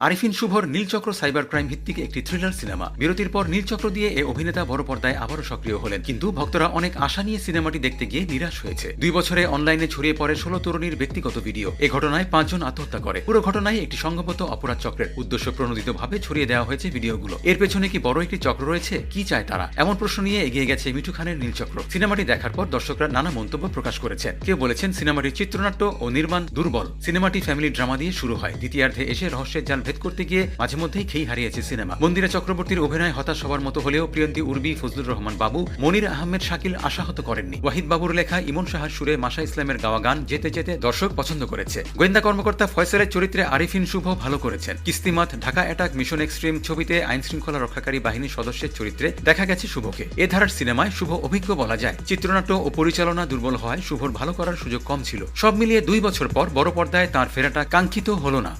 আরিফিন শুভর Neelchakra cyber crime ভিত্তিক একটি থ্রিলার সিনেমা। বিরতির পর নীলচক্র দিয়ে এ অভিনেতা বড় পর্দায় আবারও সক্রিয় হলেন। কিন্তু ভক্তরা অনেক আশা নিয়ে সিনেমাটি দেখতে গিয়ে নিরাশ হয়েছে। দুই বছরে অনলাইনে ছড়িয়ে পড়ে ষোলো তরুণীর ব্যক্তিগত ভিডিও। এ ঘটনায় পাঁচজন আত্মহত্যা করে। পুরো ঘটনায় একটি সংঘবদ্ধ অপরাধ চক্রের উদ্দেশ্য প্রণোদিতভাবে ছড়িয়ে দেওয়া হয়েছে ভিডিওগুলো। এর পেছনে কি বড় একটি চক্র রয়েছে? কি চায় তারা? এমন প্রশ্ন নিয়ে এগিয়ে গেছে মিঠু খানের নীলচক্র। সিনেমাটি দেখার পর দর্শকরা নানা মন্তব্য প্রকাশ করেছেন। কেউ বলেছেন, সিনেমাটির চিত্রনাট্য ও নির্মাণ দুর্বল। সিনেমাটি ফ্যামিলি ড্রামা দিয়ে শুরু হয়। দ্বিতীয়ার্ধে এসে রহস্যের জাল ভেদ করতে গিয়ে মাঝে মধ্যেই খেই হারিয়েছে সিনেমা। মন্দিরা চক্রবর্তীর অভিনয় হতাশ হওয়ার মতো হলেও প্রিয়ন্তী উর্বি ফজলুর রহমান বাবু, মনির আহমেদ শাকিল আশাহত করেননি। ওয়াহিদ বাবুর লেখা ইমন সাহার সুরে মাসা ইসলামের গাওয়া গান যেতে যেতে দর্শক পছন্দ করেছে। গোয়েন্দা কর্মকর্তা ফয়সালের চরিত্রে আরিফিন শুভ ভালো করেছেন। Kistimat, Dhaka attack, mission extreme ছবিতে আইন শৃঙ্খলা রক্ষাকারী বাহিনীর সদস্যের চরিত্রে দেখা গেছে শুভকে। এ ধারার সিনেমায় শুভ অভিজ্ঞ বলা যায়। চিত্রনাট্য ও পরিচালনা দুর্বল হওয়ায় শুভর ভালো করার সুযোগ কম ছিল। সব মিলিয়ে দুই বছর পর বড় পর্দায় তার ফেরাটা কাঙ্ক্ষিত হলো না।